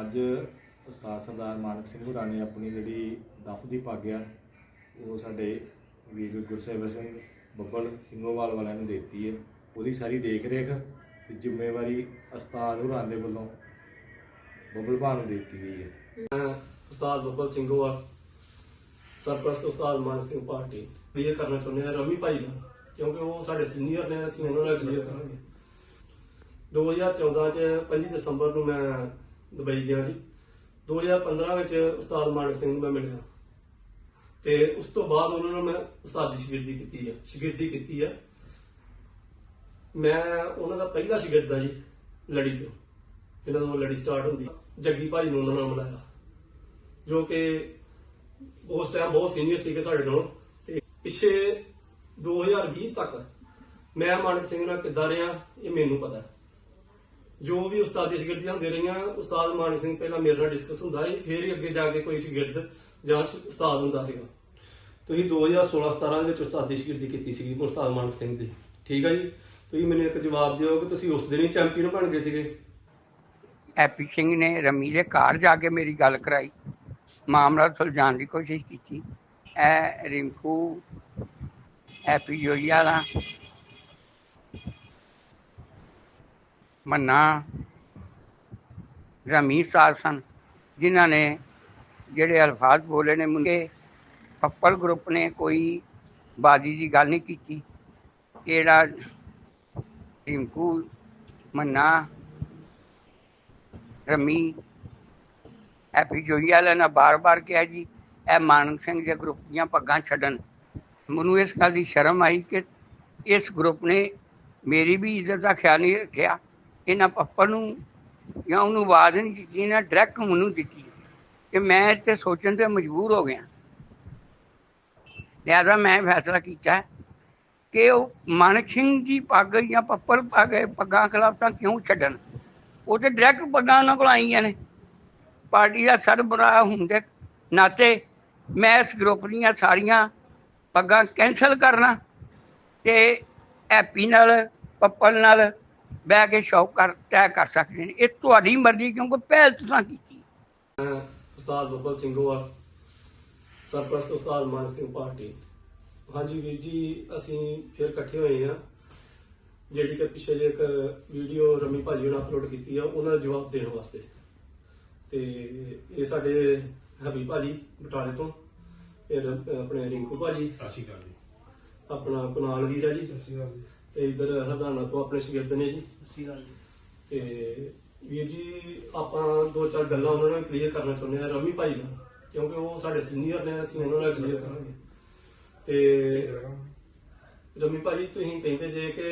ਅੱਜ ਉਸਤਾਦ ਸਰਦਾਰ ਮਾਨਕ ਸਿੰਘ ਹੋਰਾਂ ਨੇ ਆਪਣੀ ਜਿਹੜੀ ਦਫ ਦੀ ਪੱਗ ਉਹ ਸਾਡੇ ਵੀਰ ਗੁਰਸੇਵਕ ਸਿੰਘ ਬੱਬਲ ਸਿੰਘੋਵਾਲ ਵਾਲਿਆਂ ਨੂੰ ਦੇ ਦਿੱਤੀ ਹੈ। ਉਹਦੀ ਸਾਰੀ ਦੇਖ ਰੇਖ ਤੇ ਜ਼ਿੰਮੇਵਾਰੀ ਉਸਤਾਦ ਹੋਰਾਂ ਦੇ ਵੱਲੋਂ ਬੱਬਲ ਭਾਅ ਨੂੰ ਦਿੱਤੀ ਗਈ ਹੈ। ਉਸਤਾਦ ਬੱਬਲ ਸਿੰਘੋਵਾਲ, ਸਰਪ੍ਰਸਤ ਉਸਤਾਦ ਮਾਨ ਸਿੰਘ ਪਾਰਟੀ। ਕਲੀਅਰ ਕਰਨਾ ਚਾਹੁੰਦੇ ਹਾਂ ਰਵੀ ਭਾਈ ਦਾ ਕਿਉਂਕਿ ਉਹ ਸਾਡੇ ਸੀਨੀਅਰ ਨੇ, ਅਸੀਂ ਉਹਨਾਂ ਨਾਲ ਕਲੀਅਰ ਕਰਾਂਗੇ। 2014 ਚ 5 ਦਸੰਬਰ ਨੂੰ ਮੈਂ ਦੁਬਈ ਗਿਆ ਜੀ। 2015 ਵਿੱਚ ਉਸਤਾਦ ਮਾਨਕ ਸਿੰਘ ਨੂੰ ਮੈਂ ਮਿਲਿਆ। ਤੇ ਉਸ ਤੋਂ ਬਾਅਦ ਉਹਨਾਂ ਨੂੰ ਮੈਂ ਉਸਤਾਦ ਦੀ ਸ਼ਾਗਿਰਦੀ ਕੀਤੀ ਹੈ ਸ਼ਾਗਿਰਦੀ ਕੀਤੀ ਹੈ ਮੈਂ ਉਹਨਾਂ ਦਾ ਪਹਿਲਾ ਸ਼ਾਗਿਰਦ ਆ ਜੀ, ਲੜੀ ਤੋਂ। ਇਹਨਾਂ ਤੋਂ ਲੜੀ ਸਟਾਰਟ ਹੁੰਦੀ ਜੱਗੀ ਭਾਈ ਨੂੰ ਉਹਨਾਂ ਨਾਲ ਮਿਲਾਇਆ। ਜੋ ਕਿ ਉਸ ਟਾਈਮ ਬਹੁਤ ਸੀਨੀਅਰ ਸੀਗੇ ਸਾਡੇ ਨਾਲ। ਤੇ ਪਿੱਛੇ 2020 ਤੱਕ ਮੈਂ ਮਾਨਕ ਸਿੰਘ ਨਾਲ ਕਿੱਦਾਂ ਰਿਹਾ, ਇਹ ਮੈਨੂੰ ਪਤਾ ਹੈ। ਜੋ ਵੀ ਉਸਤਾਦੀ ਸ਼ਾਗਿਰਦੀਆਂ ਹੁੰਦੀਆਂ ਰਹੀਆਂ ਉਸਤਾਦ ਮਾਨਕ ਸਿੰਘ ਪਹਿਲਾਂ ਮੇਰੇ ਨਾਲ ਡਿਸਕਸ ਹੁੰਦਾ ਸੀ ਫਿਰ ਹੀ ਅੱਗੇ ਜਾ ਕੇ ਕੋਈ ਸ਼ਾਗਿਰਦ ਜਾਂ ਉਸਤਾਦ ਹੁੰਦਾ ਸੀਗਾ। ਤੁਸੀਂ 2016-17 ਦੇ ਵਿੱਚ ਉਸਤਾਦੀ ਸ਼ਾਗਿਰਦੀ ਕੀਤੀ ਸੀਗੀ ਉਸਤਾਦ ਮਾਨਕ ਸਿੰਘ ਦੀ। ਠੀਕ ਹੈ ਜੀ? ਤੁਸੀਂ ਮੈਨੂੰ ਇੱਕ ਜਵਾਬ ਦਿਓ ਕਿ ਤੁਸੀਂ ਉਸ ਦਿਨ ਹੀ ਚੈਂਪੀਅਨ ਬਣ ਗਏ ਸੀਗੇ। ਹੈਪੀ ਸਿੰਘ ਨੇ ਰਮੀ ਦੇ ਘਰ ਜਾ ਕੇ ਮੇਰੀ ਗੱਲ ਕਰਾਈ। ਮਾਮਲਾ ਸੁਲਝਾਉਣ ਦੀ ਕੋਸ਼ਿਸ਼ ਕੀਤੀ। ਇਹ ਰਿੰਕੂ ਹੈਪੀ ਜੋਈਆ ਦਾ ਮੰਨਾ। ਰਮੀ ਸਾਰ ਸਨ, ਜਿਨ੍ਹਾਂ ਨੇ ਜਿਹੜੇ ਅਲਫਾਜ਼ ਬੋਲੇ ਨੇ ਮੁੰਡੇ, ਪੱਪਲ ਗਰੁੱਪ ਨੇ ਕੋਈ ਬਾਜੀ ਦੀ ਗੱਲ ਨਹੀਂ ਕੀਤੀ। ਇਹੜਾ ਰਿੰਕੂ, ਮੰਨਾ, ਰਮੀ ਹੈਪੀ ਜੋਈਆ ਵਾਲਿਆਂ ਨੇ ਬਾਰ-ਬਾਰ ਕਿਹਾ ਜੀ, ਇਹ ਮਾਨਕ ਸਿੰਘ ਦੇ ਗਰੁੱਪ ਦੀਆਂ ਪੱਗਾਂ ਛੱਡਣ। ਮੈਨੂੰ ਇਸ ਗੱਲ ਦੀ ਸ਼ਰਮ ਆਈ ਕਿ ਇਸ ਗਰੁੱਪ ਨੇ ਮੇਰੀ ਵੀ ਇੱਜ਼ਤ ਦਾ ਖਿਆਲ ਨਹੀਂ ਰੱਖਿਆ। ਇਹਨਾਂ ਪੱਪਾ ਨੂੰ ਜਾਂ ਉਹਨੂੰ ਆਵਾਜ਼ ਨਹੀਂ ਦਿੱਤੀ, ਇਹਨਾਂ ਡਾਇਰੈਕਟ ਮੈਨੂੰ ਦਿੱਤੀ। ਕਿ ਮੈਂ ਤੇ ਸੋਚਣ ਤੇ ਮਜਬੂਰ ਹੋ ਗਿਆ। ਲਿਆਦਾ ਮੈਂ ਫੈਸਲਾ ਕੀਤਾ ਕਿ ਉਹ ਮਾਨਕ ਸਿੰਘ ਜੀ ਪੱਗ ਜਾਂ ਪੱਪਲ ਪੱਗ, ਪੱਗਾਂ ਖਿਲਾਫ ਤਾਂ ਕਿਉਂ ਛੱਡਣ? ਉਹ ਤੇ ਡਾਇਰੈਕਟ ਪੱਗਾਂ ਉਹਨਾਂ ਕੋਲ ਆਈਆਂ ਨੇ। ਪਾਰਟੀ ਦਾ ਸਰਬਰਾਹ ਹੁੰਦੇ ਨਾਤੇ ਮੈਂ ਇਸ ਗਰੁੱਪ ਦੀਆਂ ਸਾਰੀਆਂ ਪੱਗਾਂ ਕੈਂਸਲ ਕਰਨਾ ਤੇ ਹੈਪੀ ਨਾਲ, ਪੱਪਲ ਨਾਲ ਬਹਿ ਕੇ ਸ਼ੌਕ ਕਰ ਤੈਅ ਕਰ ਸਕਦੇ ਨੇ। ਇਹ ਤੁਹਾਡੀ ਮਰਜ਼ੀ ਕਿਉਂਕਿ ਪਹਿਲ ਤੁਸੀਂ ਕੀਤੀ। ਮੈਂ ਉਸਤਾਦ ਬੱਬਲ ਸਿੰਘੋਵਾਲ ਸਰਪ੍ਰਸਤ ਉਸਤਾਦ ਮਾਨ ਸਿੰਘ ਪਾਰਟੀ। ਹਾਂਜੀ ਵੀਰ ਜੀ ਅਸੀਂ ਫਿਰ ਇਕੱਠੇ ਹੋਏ ਆ ਜਿਹੜੀ ਕਿ ਪਿੱਛੇ ਜੇ ਇੱਕ ਵੀਡੀਓ ਰਮੀ ਭਾਜੀ ਨੇ ਅਪਲੋਡ ਕੀਤੀ ਆ ਉਹਨਾਂ ਦਾ ਜਵਾਬ ਦੇਣ ਵਾਸਤੇ। ਤੇ ਇਹ ਸਾਡੇ ਹਬੀ ਭਾਜੀ ਬਟਾਲੇ ਤੋਂ। ਇਹ ਰ- ਆਪਣੇ ਰਿੰਕੂ ਭਾਜੀ। ਅਸੀਂ ਕਰਦੇ ਆਪਣਾ ਕੁਨਾਲ ਵੀਰ ਆ ਜੀ। ਤੇ ਇਧਰ ਹਰਦਾਨਾ ਤੋਂ ਆਪਣੇ ਸ਼ਗਿਰਦ ਨੇ ਜੀ। ਤੇ ਵੀਰ ਜੀ ਆਪਾਂ ਦੋ ਚਾਰ ਗੱਲਾਂ ਉਹਨਾਂ ਨਾਲ ਕਲੀਅਰ ਕਰਨਾ ਚਾਹੁੰਦੇ ਆ ਰਮੀ ਭਾਈ ਨਾਲ ਕਿਉਂਕਿ ਉਹ ਸਾਡੇ ਸੀਨੀਅਰ ਨੇ ਅਸੀਂ ਉਹਨਾਂ ਨਾਲ ਕਲੀਅਰ ਕਰਾਂਗੇ। ਤੇ ਰਮੀ ਭਾਜੀ ਤੁਸੀਂ ਕਹਿੰਦੇ ਜੇ ਕਿ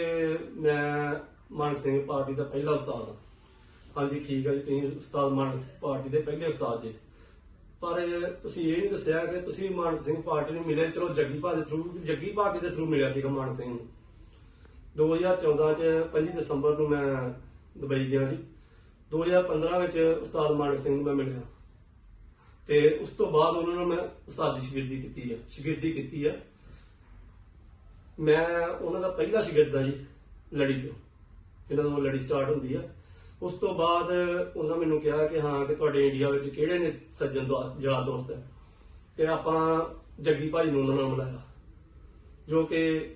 ਮੈਂ ਮਾਨਕ ਸਿੰਘ ਪਾਰਟੀ ਦਾ ਪਹਿਲਾ ਉਸਤਾਦ ਹਾਂ। ਹਾਂਜੀ ਠੀਕ ਹੈ ਜੀ ਤੁਸੀਂ ਉਸਤਾਦ ਮਾਨਕ ਸਿੰਘ ਪਾਰਟੀ ਦੇ ਪਹਿਲੇ ਉਸਤਾਦ ਜੀ। ਪਰ ਤੁਸੀਂ ਇਹ ਨਹੀਂ ਦੱਸਿਆ ਕਿ ਤੁਸੀਂ ਮਾਨਕ ਸਿੰਘ ਪਾਰਟੀ ਨੂੰ ਮਿਲੇ ਚਲੋ ਜੱਗੀ ਭਾ ਦੇ ਥਰੂ ਜੱਗੀ ਭਾਜੀ ਦੇ ਥਰੂ ਮਿਲਿਆ ਸੀਗਾ ਮਾਨਕ ਸਿੰਘ ਨੂੰ? 2014 ਚ 5 ਦਸੰਬਰ ਨੂੰ ਮੈਂ ਦੁਬਈ ਗਿਆ ਜੀ। 2015 ਵਿੱਚ ਉਸਤਾਦ ਮਾਨਕ ਸਿੰਘ ਨੂੰ ਮੈਂ ਮਿਲਿਆ। ਤੇ ਉਸ ਤੋਂ ਬਾਅਦ ਉਹਨਾਂ ਨਾਲ ਮੈਂ ਉਸਤਾਦ ਦੀ ਸ਼ਾਗਿਰਦੀ ਕੀਤੀ ਹੈ, ਸ਼ਗਿਰਦੀ ਕੀਤੀ ਹੈ। ਮੈਂ ਉਹਨਾਂ ਦਾ ਪਹਿਲਾ ਸ਼ਾਗਿਰਦ ਆ ਜੀ, ਲੜੀ ਤੋਂ ਇਹਨਾਂ ਤੋਂ ਲੜੀ ਸਟਾਰਟ ਹੁੰਦੀ ਹੈ। ਉਸ ਤੋਂ ਬਾਅਦ ਉਹਨਾਂ ਮੈਨੂੰ ਕਿਹਾ ਕਿ ਹਾਂ, ਕਿ ਤੁਹਾਡੇ ਇੰਡੀਆ ਵਿੱਚ ਕਿਹੜੇ ਨੇ ਸੱਜਣ ਦੋ, ਯਾਰ ਦੋਸਤ? ਹੈ ਤੇ ਆਪਾਂ ਜੱਗੀ ਭਾਈ ਨੂੰ ਉਹਨਾਂ ਨਾਲ ਮਿਲਾਇਆ, ਜੋ ਕਿ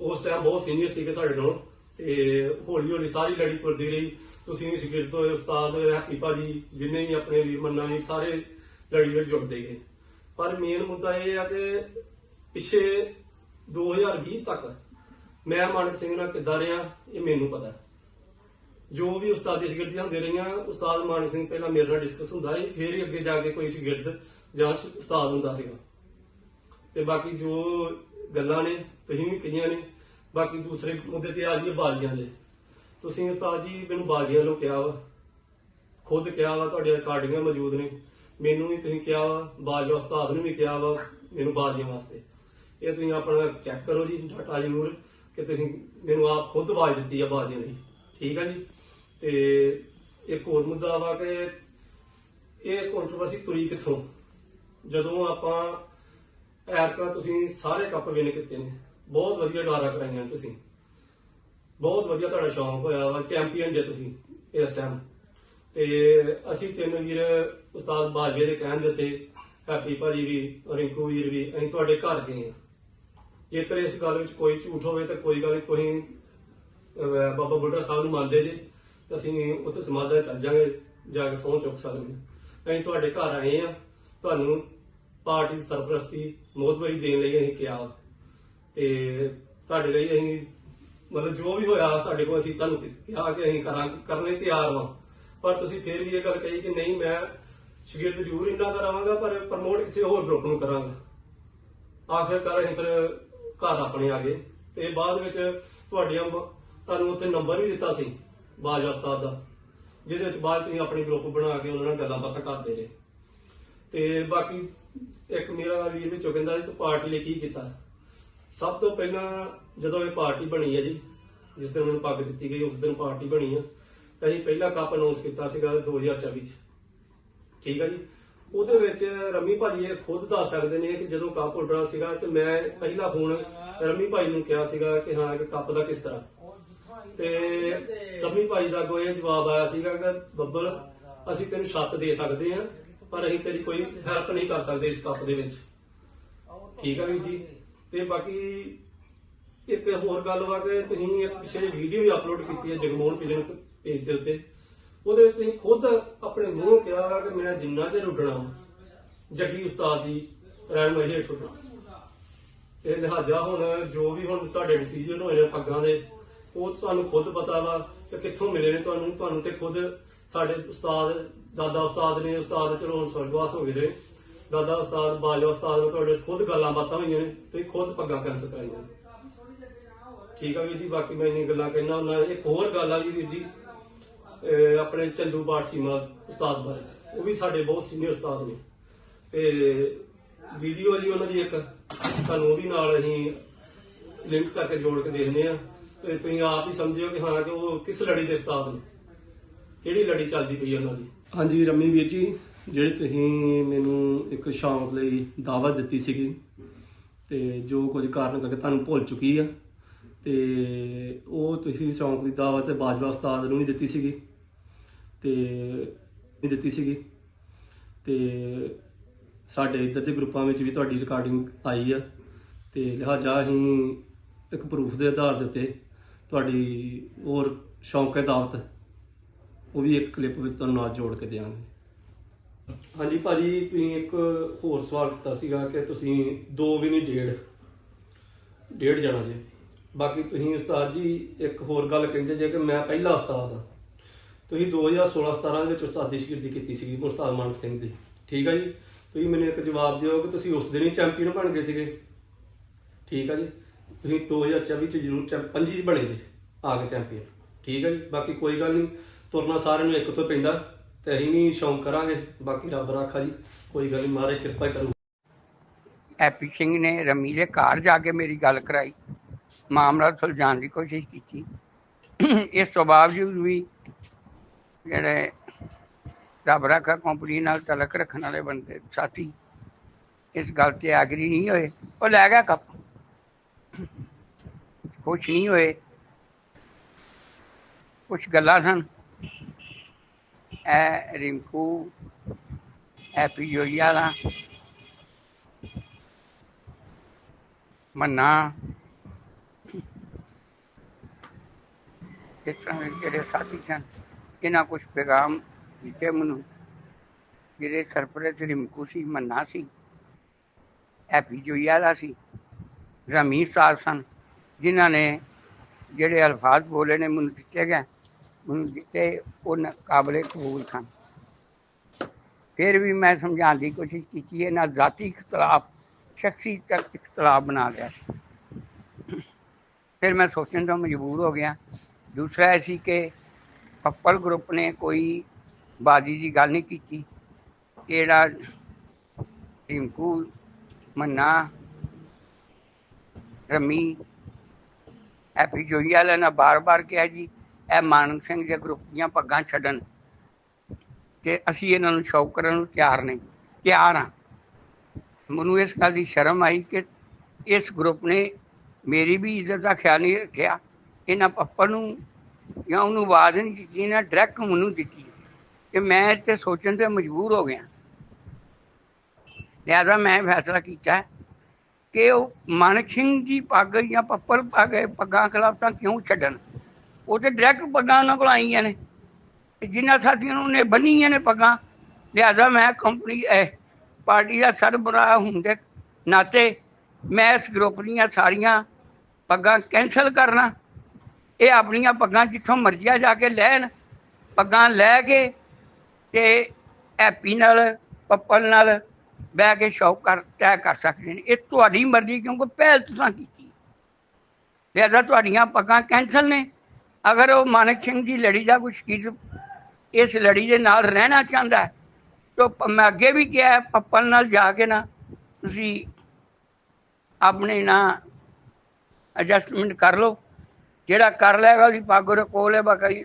ਉਸ ਟਾਈਮ ਬਹੁਤ ਸੀਨੀਅਰ ਸੀਗੇ ਸਾਡੇ ਨਾਲ, ਤੇ ਹੌਲੀ ਹੌਲੀ ਸਾਰੀ ਲੜੀ ਤੁਰਦੀ ਰਹੀ। ਤੁਸੀਂ ਵੀ ਸ਼ਾਗਿਰਦ ਹੋਏ, ਉਸਤਾਦ ਹੈਪੀ ਭਾਜੀ, ਜਿੰਨੇ ਵੀ ਆਪਣੇ ਵੀਰ ਮੰਨਾ ਵੀ ਸਾਰੇ ਲੜੀ ਵਿੱਚ ਜੁੜਦੇ ਗਏ। ਪਰ ਮੇਨ ਮੁੱਦਾ ਇਹ ਆ ਕਿ ਪਿੱਛੇ 2020 ਤੱਕ ਮੈਂ ਮਾਨਕ ਸਿੰਘ ਨਾਲ ਕਿੱਦਾਂ ਰਿਹਾ, ਇਹ ਮੈਨੂੰ ਪਤਾ। ਜੋ ਵੀ ਉਸਤਾਦੀ ਸ਼ਗਿਰਦੀਆਂ ਹੁੰਦੀਆਂ ਰਹੀਆਂ, ਉਸਤਾਦ ਮਾਨਕ ਸਿੰਘ ਪਹਿਲਾਂ ਮੇਰੇ ਨਾਲ ਡਿਸਕਸ ਹੁੰਦਾ ਸੀ, ਫਿਰ ਹੀ ਅੱਗੇ ਜਾ ਕੇ ਕੋਈ ਸ਼ਗਿਰਦ ਜਾਂ ਉਸਤਾਦ ਹੁੰਦਾ ਸੀਗਾ। ਤੇ ਬਾਕੀ ਜੋ ਗੱਲਾਂ ਨੇ, ਤੁਸੀਂ ਵੀ ਕਹੀਆਂ ਨੇ, ਬਾਕੀ ਦੂਸਰੇ ਮੁੱਦੇ ਤੇ ਆ ਜਾਈਏ ਬਾਜ਼ੀਆਂ ਦੇ। ਤੁਸੀਂ ਉਸਤਾਦ ਜੀ ਮੈਨੂੰ ਬਾਜ਼ੀਆਂ ਲੋ ਕਿਹਾ ਵਾ, ਖੁਦ ਕਿਹਾ ਵਾ ਤੁਹਾਡੀਆਂ ਰਿਕਾਰਡਿੰਗਾਂ ਮੌਜੂਦ ਨੇ। ਮੈਨੂੰ ਵੀ ਤੁਸੀਂ ਕਿਹਾ ਵਾ, ਬਾਜ਼ੀਆਂ ਉਸਤਾਦ ਨੂੰ ਵੀ ਕਿਹਾ ਵਾ, ਮੈਨੂੰ ਬਾਜ਼ੀਆਂ ਵਾਸਤੇ। ਇਹ ਤੁਸੀਂ ਆਪਣਾ ਚੈੱਕ ਕਰੋ ਜੀ ਡਾਟਾ ਜ਼ਰੂਰ ਕਿ ਤੁਸੀਂ ਮੈਨੂੰ ਆਪ ਖੁਦ ਆਵਾਜ਼ ਦਿੱਤੀ ਆ ਬਾਜ਼ੀਆਂ ਲਈ ਠੀਕ ਆ ਜੀ? ਤੇ ਇੱਕ ਹੋਰ ਮੁੱਦਾ ਵਾ ਕਿ ਇਹ ਕੰਟਰੋਵਰਸੀ ਤੁਰੀ ਕਿੱਥੋਂ? ਜਦੋਂ ਆਪਾਂ ਐਰਕਾ ਤੁਸੀਂ ਸਾਰੇ ਕੱਪ ਵਿਨ ਕੀਤੇ ਨੇ। ਬਹੁਤ ਵਧੀਆ ਡਾਰਾ ਕਰਾਈਆਂ ਤੁਸੀਂ। ਬਹੁਤ ਵਧੀਆ ਤੁਹਾਡਾ ਸ਼ੌਂਕ ਹੋਇਆ ਵਾ ਚੈਂਪੀਅਨ ਜੇ ਤੁਸੀਂ ਇਸ ਟਾਈਮ ਤੇ ਅਸੀਂ ਤਿੰਨ ਵੀਰ ਉਸਤਾਦ ਬਾਜਵੇ ਦੇ ਕਹਿਣ ਦੇ ਉੱਤੇ ਹੈਪੀ ਭਾਜੀ ਵੀ ਰਿੰਕੂ ਵੀਰ ਵੀ ਅਸੀਂ ਤੁਹਾਡੇ ਘਰ ਗਏ ਆ ਜੇਕਰ ਇਸ ਗੱਲ ਵਿੱਚ ਕੋਈ ਝੂਠ ਹੋਵੇ ਤਾਂ ਕੋਈ ਗੱਲ ਨਹੀਂ, ਤੁਸੀਂ ਬਾਬਾ ਬੁੱਢਾ ਸਾਹਿਬ ਨੂੰ ਮੰਨਦੇ ਜੇ, ਤਾਂ ਅਸੀਂ ਉੱਥੇ ਸਮਾਧਾਂ ਚੱਲ ਜਾਾਂਗੇ, ਜਾ ਕੇ ਸਹੁੰ ਚੁੱਕ ਸਕਦੇ ਹਾਂ। ਅਸੀਂ ਤੁਹਾਡੇ ਘਰ ਆਏ ਆ ਤੁਹਾਨੂੰ ਪਾਰਟੀ ਸਰਪ੍ਰਸਤੀ ਮੋਹਤਬਰੀ ਦੇਣ ਲਈ ਅਸੀਂ ਕਿਹਾ ਤੇ ਤੁਹਾਡੇ ਲਈ ਅਸੀਂ ਮਤਲਬ ਜੋ ਵੀ ਹੋਇਆ ਸਾਡੇ ਕੋਲ ਅਸੀਂ ਤੁਹਾਨੂੰ ਕਿਹਾ ਕਿ ਅਸੀਂ ਕਰਾਂ, ਕਰਨੇ ਤਿਆਰ ਹਾਂ ਪਰ ਤੁਸੀਂ ਫਿਰ ਵੀ ਇਹ ਗੱਲ ਕਹੀ ਕਿ ਨਹੀਂ, ਮੈਂ ਸ਼ਗਿਰਦ ਜ਼ਰੂਰ ਇੰਨਾ ਦਾ ਰਵਾਂਗਾ, ਪਰ ਪ੍ਰਮੋਟ ਕਿਸੇ ਹੋਰ ਗਰੁੱਪ ਨੂੰ ਕਰਾਂਗਾ। ਆਖਿਰਕਾਰ ਅਸੀਂ ਫਿਰ ਘਰ ਆਪਣੇ ਆ ਗਏ। ਤੇ ਬਾਅਦ ਵਿੱਚ ਤੁਹਾਡੀਆਂ ਮ- ਤੁਹਾਨੂੰ ਉੱਥੇ ਨੰਬਰ ਵੀ ਦਿੱਤਾ ਸੀ, ਬਾਜਵਾ ਉਸਤਾਦ ਦਾ। ਜਿਹਦੇ ਵਿੱਚ ਬਾਅਦ ਤੁਸੀਂ ਆਪਣੀ ਗਰੁੱਪ ਬਣਾ ਕੇ ਉਹਨਾਂ ਨਾਲ ਗੱਲਾਂ ਬਾਤਾਂ ਕਰਦੇ ਰਹੇ। ਤੇ ਬਾਕੀ ਇੱਕ ਮੇਰਾ ਵੀਰ ਵਿੱਚੋਂ ਕਹਿੰਦਾ ਸੀ, ਤੂੰ ਪਾਰਟੀ ਲਈ ਕੀ ਕੀਤਾ? ਸਭ ਤੋਂ ਪਹਿਲਾਂ ਜਦੋਂ ਇਹ ਪਾਰਟੀ ਬਣੀ ਹੈ ਜੀ, ਜਿਸ ਦਿਨ ਮੈਨੂੰ ਪੱਗ ਦਿੱਤੀ ਗਈ, ਉਸ ਦਿਨ ਪਾਰਟੀ ਬਣੀ ਆ ਤਾਂ ਅਸੀਂ ਪਹਿਲਾ ਕੱਪ ਅਨਾਉਂਸ ਕੀਤਾ ਸੀਗਾ 2024 ਚ। ਠੀਕ ਆ ਜੀ? ਉਹਦੇ ਵਿੱਚ ਰਮੀ ਭਾਜੀ ਇਹ ਖੁਦ ਦੱਸ ਸਕਦੇ ਨੇ ਕਿ ਜਦੋਂ ਕੱਪ ਉੱਡਣਾ ਸੀਗਾ ਤੇ ਮੈਂ ਪਹਿਲਾ ਫੋਨ ਰਮੀ ਭਾਈ ਨੂੰ ਕਿਹਾ ਸੀਗਾ ਕਿ ਹਾਂ ਕਿ ਕੱਪ ਦਾ ਕਿਸ ਤਰ੍ਹਾਂ? ਤੇ ਰਮੀ ਭਾਈ ਦਾ ਕੋਈ ਜਵਾਬ ਆਇਆ ਸੀਗਾ ਕਿ ਬੱਬਲ, ਅਸੀਂ ਤੈਨੂੰ ਛੱਤ ਦੇ ਸਕਦੇ ਹਾਂ। ਪਰ ਅਸੀਂ ਤੇਰੀ ਕੋਈ ਹੈਲਪ ਨਹੀਂ ਕਰ ਸਕਦੇ ਇਸ ਕੱਪ ਦੇ ਵਿੱਚ। ਠੀਕ ਆ ਵੀਰ ਜੀ? ਤੇ ਬਾਕੀ ਇੱਕ ਹੋਰ ਗੱਲ ਵਾ ਕਿ ਤੁਸੀਂ ਇੱਕ ਪਿਛਲੇ ਵੀਡੀਓ ਵੀ ਅਪਲੋਡ ਕੀਤੀ ਹੈ ਜਗਮੋਹਨ ਪਿਜਨ ਪੇਜ ਦੇ ਉੱਤੇ। ਉਹਦੇ ਵਿੱਚ ਤੁਸੀਂ ਖੁਦ ਆਪਣੇ ਮੂੰਹੋਂ ਕਿਹਾ ਵਾ ਕਿ ਮੈਂ ਜਿੰਨਾ ਚਿਰ ਉੱਡਣਾ ਜੱਗੀ ਉਸਤਾਦ ਦੀ ਰਹਿਨਮਾਈ ਹੇਠ ਉੱਡਣਾ। ਤੇ ਲਿਹਾਜ਼ਾ ਹੁਣ ਜੋ ਵੀ ਹੁਣ ਤੁਹਾਡੇ ਡਿਸੀਜਨ ਹੋਏ ਨੇ ਪੱਗਾਂ ਦੇ, ਉਹ ਤੁਹਾਨੂੰ ਖੁਦ ਪਤਾ ਵਾ ਕਿ ਕਿੱਥੋਂ ਮਿਲੇ ਨੇ ਤੁਹਾਨੂੰ ਤੁਹਾਨੂੰ ਤੇ ਖੁਦ ਸਾਡੇ ਉਸਤਾਦ, ਦਾਦਾ ਉਸਤਾਦ ਨੇ ਉਸਤਾਦ ਚਲੋ ਸਵਰਗਵਾਸ ਹੋ ਗਏ ਨੇ ਦਾਦਾ ਉਸਤਾਦ ਬਾਜਵਾ ਉਸਤਾਦ ਨੇ ਤੁਹਾਡੇ ਖੁਦ ਗੱਲਾਂ ਬਾਤਾਂ ਹੋਈਆਂ ਨੇ, ਤੁਸੀਂ ਖੁਦ ਪੱਗਾਂ ਕਰ ਕਰਾਈਆਂ ਠੀਕ ਆ ਵੀਰ ਜੀ, ਬਾਕੀ ਮੈਂ ਇੰਨੀ ਗੱਲਾਂ ਕਹਿਣਾ ਹੁੰਦਾ, ਇੱਕ ਹੋਰ ਗੱਲ ਆ ਜੀ ਵੀਰ ਜੀ ਆਪਣੇ ਚੰਦੂ ਬਾਟ ਚੀਮਾ ਉਸਤਾਦ ਬਾਰੇ। ਉਹ ਵੀ ਸਾਡੇ ਬਹੁਤ ਸੀਨੀਅਰ ਉਸਤਾਦ ਨੇ। ਤੇ ਵੀਡੀਓ ਜੀ ਉਹਨਾਂ ਦੀ ਇੱਕ, ਤੁਹਾਨੂੰ ਉਹ ਵੀ ਨਾਲ ਅਸੀਂ ਲਿੰਕ ਕਰਕੇ ਜੋੜ ਕੇ ਦੇਖਦੇ ਆ ਤੇ ਤੁਸੀਂ ਆਪ ਹੀ ਸਮਝਿਓ ਕਿ ਹਾਂ, ਕਿ ਉਹ ਕਿਸ ਲੜੀ ਦੇ ਉਸਤਾਦ ਨੇ। ਕਿਹੜੀ ਲੜੀ ਚੱਲਦੀ ਪਈ ਉਹਨਾਂ ਦੀ? ਹਾਂਜੀ ਰਮੀ ਵੀਰ ਜੀ, ਜਿਹੜੇ ਤੁਸੀਂ ਮੈਨੂੰ ਇੱਕ ਸ਼ੌਂਕ ਲਈ ਦਾਵਤ ਦਿੱਤੀ ਸੀਗੀ ਤੇ ਜੋ ਕੁਝ ਕਾਰਨ ਕਰਕੇ ਤੁਹਾਨੂੰ ਭੁੱਲ ਚੁੱਕੀ ਆ ਤੇ ਉਹ ਤੁਸੀਂ ਸ਼ੌਂਕ ਦੀ ਦਾਵਤ ਬਾਜਵਾ ਉਸਤਾਦ ਨੂੰ ਨਹੀਂ ਦਿੱਤੀ ਸੀਗੀ ਤੇ ਨਹੀਂ ਦਿੱਤੀ ਸੀਗੀ ਤੇ ਸਾਡੇ ਇੱਧਰ ਦੇ ਗਰੁੱਪਾਂ ਵਿੱਚ ਵੀ ਤੁਹਾਡੀ ਰਿਕਾਰਡਿੰਗ ਆਈ ਆ ਤੇ ਲਿਹਾਜ਼ਾ ਅਸੀਂ ਇੱਕ ਪ੍ਰੂਫ ਦੇ ਆਧਾਰ ਦੇ ਉੱਤੇ ਤੁਹਾਡੀ ਹੋਰ ਸ਼ੌਂਕ ਹੈ ਦਾਵਤ ਉਹ ਵੀ ਇੱਕ ਕਲਿੱਪ ਵਿੱਚ ਤੁਹਾਨੂੰ ਨਾਲ ਜੋੜ ਕੇ ਦਿਆਂਗੇ। ਹਾਂਜੀ ਭਾਜੀ, ਤੁਸੀਂ ਇੱਕ ਹੋਰ ਸਵਾਲ ਕੀਤਾ ਸੀਗਾ ਕਿ ਤੁਸੀਂ ਦੋ ਵੀ ਨਹੀਂ, ਡੇਢ। ਡੇਢ ਜਾਣਾ ਜੀ। ਬਾਕੀ ਤੁਸੀਂ ਉਸਤਾਦ ਜੀ ਇੱਕ ਹੋਰ ਗੱਲ ਕਹਿੰਦੇ ਜੇ ਕਿ ਮੈਂ ਪਹਿਲਾ ਉਸਤਾਦ ਹਾਂ। ਤੁਸੀਂ 2016-17 ਦੇ ਵਿੱਚ ਉਸਤਾਦੀ ਸ਼ਗਿਰਦੀ ਕੀਤੀ ਸੀਗੀ ਉਸਤਾਦ ਮਾਨਕ ਸਿੰਘ ਦੀ। ਠੀਕ ਆ ਜੀ? ਤੁਸੀਂ ਮੈਨੂੰ ਇੱਕ ਜਵਾਬ ਦਿਓ ਕਿ ਤੁਸੀਂ ਉਸ ਦਿਨ ਹੀ ਚੈਂਪੀਅਨ ਬਣ ਗਏ ਸੀਗੇ। ਠੀਕ ਆ ਜੀ? ਤੁਸੀਂ 2024 ਚ ਜ਼ਰੂਰ ਚੈਂਪ- ਪੰਜੀ ਚ ਬਣੇ ਜੀ, ਆ ਕੇ ਚੈਂਪੀਅਨ। ਠੀਕ ਆ ਜੀ? ਬਾਕੀ ਕੋਈ ਗੱਲ ਨਹੀਂ। ਤੁਰਨਾ ਸਾਰਿਆਂ ਨੂੰ ਇੱਕ ਤੋਂ ਪੈਂਦਾ ਤੇ ਅਸੀਂ ਵੀ ਸ਼ੌਂਕ ਕਰਾਂਗੇ। ਬਾਕੀ ਰੱਬ ਰਾਖਾ ਜੀ, ਕੋਈ ਗੱਲ ਨਹੀਂ ਮਹਾਰਾਜ ਕਿਰਪਾ ਕਰੂ। ਹੈਪੀ ਸਿੰਘ ਨੇ ਰਮੀ ਦੇ ਘਰ ਜਾ ਕੇ ਮੇਰੀ ਗੱਲ ਕਰਾਈ। ਮਾਮਲਾ ਸੁਲਝਾਉਣ ਦੀ ਕੋਸ਼ਿਸ਼ ਕੀਤੀ। ਇਸ ਤੋਂ ਬਾਵਜੂਦ ਵੀ ਜਿਹੜੇ ਰੱਬ ਰਾਖਾ ਕੰਪਨੀ ਨਾਲ ਤਲਕ ਰੱਖਣ ਵਾਲੇ ਬੰਦੇ, ਸਾਥੀ, ਇਸ ਗੱਲ ਤੇ ਆਗਰੀ ਨਹੀਂ ਹੋਏ। ਉਹ ਲੈ ਗਿਆ ਕੱਪ। ਕੁਛ ਨਹੀਂ ਹੋਏ। ਕੁਛ ਗੱਲਾਂ ਸਨ। ਇਹ ਰਿੰਕੂ ਹੈਪੀ ਜੋਈਆ ਦਾ ਮੰਨਾ ਇਸ ਤਰ੍ਹਾਂ ਦੇ ਜਿਹੜੇ ਸਾਥੀ ਸਨ ਇਹਨਾਂ ਕੁਝ ਪੈਗਾਮ ਦਿੱਤੇ ਮੈਨੂੰ ਜਿਹੜੇ ਸਰਪ੍ਰਸਤ ਰਿਮਕੂ ਸੀ ਮੰਨਾ ਸੀ ਹੈਪੀ ਜੋਈਆ ਦਾ ਸੀ ਰਮੀ ਸਾਲ ਸਨ ਜਿਨ੍ਹਾਂ ਨੇ ਜਿਹੜੇ ਅਲਫਾਜ਼ ਬੋਲੇ ਨੇ ਮੈਨੂੰ ਦਿੱਤੇ ਗਏ ਮੈਨੂੰ ਦਿੱਤੇ ਉਹ ਨ- ਕਾਬਲੇ ਕਬੂਲ ਸਨ। ਫਿਰ ਵੀ ਮੈਂ ਸਮਝਾਉਣ ਦੀ ਕੋਸ਼ਿਸ਼ ਕੀਤੀ, ਇਹਨਾਂ ਜ਼ਾਤੀ ਇਖਤਲਾਫ, ਸ਼ਖਸੀ ਤੱਕ ਇਖਤਲਾਫ ਬਣਾ ਲਿਆ। ਸੀ। ਫਿਰ ਮੈਂ ਸੋਚਣ ਤੋਂ ਮਜਬੂਰ ਹੋ ਗਿਆ। ਦੂਸਰਾ ਇਹ ਸੀ ਕਿ ਪੱਪਲ ਗਰੁੱਪ ਨੇ ਕੋਈ ਬਾਜੀ ਦੀ ਗੱਲ ਨਹੀਂ ਕੀਤੀ। ਜਿਹੜਾ ਟਿੰਕੂ ਮੰਨਾ, ਰਮੀ ਹੈਪੀ ਜੋਈਆ ਵਾਲਿਆਂ ਨੇ ਬਾਰ-ਬਾਰ ਕਿਹਾ ਜੀ ਇਹ ਮਾਨਕ ਸਿੰਘ ਦੇ ਗਰੁੱਪ ਦੀਆਂ ਪੱਗਾਂ ਛੱਡਣ ਕਿ ਅਸੀਂ ਇਹਨਾਂ ਨੂੰ ਸ਼ੌਕ ਕਰਨ ਨੂੰ ਤਿਆਰ ਨਹੀਂ, ਤਿਆਰ ਹਾਂ। ਮੈਨੂੰ ਇਸ ਗੱਲ ਦੀ ਸ਼ਰਮ ਆਈ ਕਿ ਇਸ ਗਰੁੱਪ ਨੇ ਮੇਰੀ ਵੀ ਇੱਜ਼ਤ ਦਾ ਖਿਆਲ ਨਹੀਂ ਰੱਖਿਆ। ਇਹਨਾਂ ਪੱਪਾ ਨੂੰ ਜਾਂ ਉਹਨੂੰ ਆਵਾਜ਼ ਨਹੀਂ ਦਿੱਤੀ, ਇਹਨਾਂ ਡਾਇਰੈਕਟ ਮੈਨੂੰ ਦਿੱਤੀ ਕਿ ਮੈਂ ਤੇ ਸੋਚਣ ਤੇ ਮਜਬੂਰ ਹੋ ਗਿਆ। ਲਿਆਦਾ ਮੈਂ ਫੈਸਲਾ ਕੀਤਾ ਕਿ ਉਹ ਮਾਨਕ ਸਿੰਘ ਜੀ ਪੱਗ ਜਾਂ ਪੱਪਲ ਪੱਗ ਪੱਗਾਂ ਖਿਲਾਫ ਤਾਂ ਕਿਉਂ ਛੱਡਣ? ਉਹ ਤੇ ਡਾਇਰੈਕਟ ਪੱਗਾਂ ਉਹਨਾਂ ਕੋਲ ਆਈਆਂ ਨੇ। ਜਿਨ੍ਹਾਂ ਸਾਥੀਆਂ ਨੂੰ ਨੇ ਬੰਨੀਆਂ ਨੇ ਪੱਗਾਂ, ਲਿਆਦਾ ਮੈਂ ਕੰਪਨੀ ਪਾਰਟੀ ਦਾ ਸਰਬਰਾਹ ਹੋਣ ਦੇ ਨਾਤੇ ਮੈਂ ਇਸ ਗਰੁੱਪ ਦੀਆਂ ਸਾਰੀਆਂ ਪੱਗਾਂ ਕੈਂਸਲ ਕਰਨਾ। ਇਹ ਆਪਣੀਆਂ ਪੱਗਾਂ ਜਿੱਥੋਂ ਮਰਜ਼ੀਆਂ ਜਾ ਕੇ ਲੈਣ। ਪੱਗਾਂ ਲੈ ਕੇ ਤੇ ਹੈਪੀ ਨਾਲ, ਪੱਪਲ ਨਾਲ ਬਹਿ ਕੇ ਸ਼ੌਕ ਕਰ, ਤੈਅ ਕਰ ਸਕਦੇ ਨੇ। ਇਹ ਤੁਹਾਡੀ ਮਰਜ਼ੀ ਕਿਉਂਕਿ ਪਹਿਲ ਤੁਸੀਂ ਕੀਤੀ। ਲਿਆਦਾ ਤੁਹਾਡੀਆਂ ਪੱਗਾਂ ਕੈਂਸਲ ਨੇ। ਅਗਰ ਉਹ ਮਾਨਕ ਸਿੰਘ ਦੀ ਲੜੀ ਦਾ ਕੁਛ ਕੀ ਇਸ ਲੜੀ ਦੇ ਨਾਲ ਰਹਿਣਾ ਚਾਹੁੰਦਾ ਤਾਂ ਮੈਂ ਅੱਗੇ ਵੀ ਕਿਹਾ ਪੱਪਲ ਨਾਲ ਜਾ ਕੇ ਨਾ ਤੁਸੀਂ ਆਪਣੇ ਨਾ ਐਡਜਸਟਮੈਂਟ ਕਰ ਲਓ। ਜਿਹੜਾ ਕਰ ਲਏਗਾ ਉਹਦੀ ਪੱਗ ਉਹਦੇ ਕੋਲ ਹੈ, ਬਾਕੀ